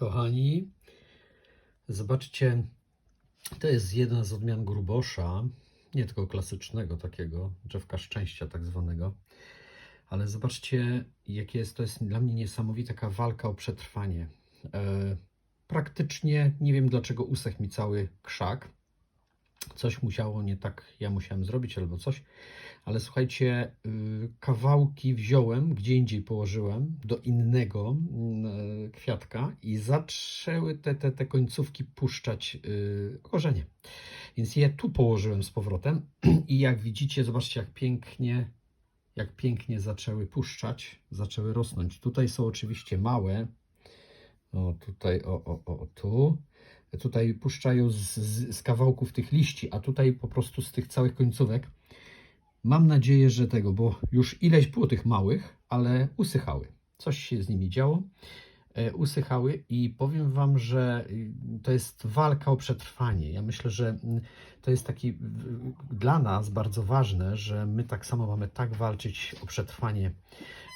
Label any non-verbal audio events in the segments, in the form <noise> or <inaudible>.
Kochani, zobaczcie, to jest jedna z odmian grubosza, nie tylko klasycznego takiego, drzewka szczęścia tak zwanego, ale zobaczcie, jakie jest, to jest dla mnie niesamowita taka walka o przetrwanie. E, praktycznie, nie wiem dlaczego usechł mi cały krzak, coś musiało nie tak, ja musiałem zrobić albo coś, ale słuchajcie, y, kawałki wziąłem, gdzie indziej położyłem do innego e, kwiatka i zaczęły te, te, te końcówki puszczać korzenie. Więc je tu położyłem z powrotem <clears throat> i jak widzicie, zobaczcie jak pięknie, jak pięknie zaczęły puszczać, zaczęły rosnąć. Tutaj są oczywiście małe, o tutaj, o, o, o tu, tutaj puszczają z, z, z kawałków tych liści, a tutaj po prostu z tych całych końcówek. Mam nadzieję, że tego, bo już ileś było tych małych, ale usychały. Coś się z nimi działo. E, usychały i powiem Wam, że y, to jest walka o przetrwanie. Ja myślę, że mm, to jest taki dla nas bardzo ważne, że my tak samo mamy tak walczyć o przetrwanie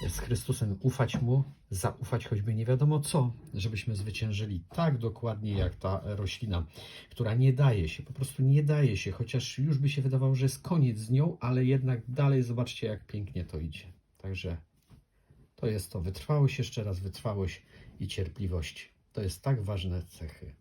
z Chrystusem, ufać Mu, zaufać choćby nie wiadomo co, żebyśmy zwyciężyli tak dokładnie jak ta roślina, która nie daje się, po prostu nie daje się, chociaż już by się wydawało, że jest koniec z nią, ale jednak dalej zobaczcie jak pięknie to idzie. Także to jest to wytrwałość, jeszcze raz wytrwałość i cierpliwość. To jest tak ważne cechy.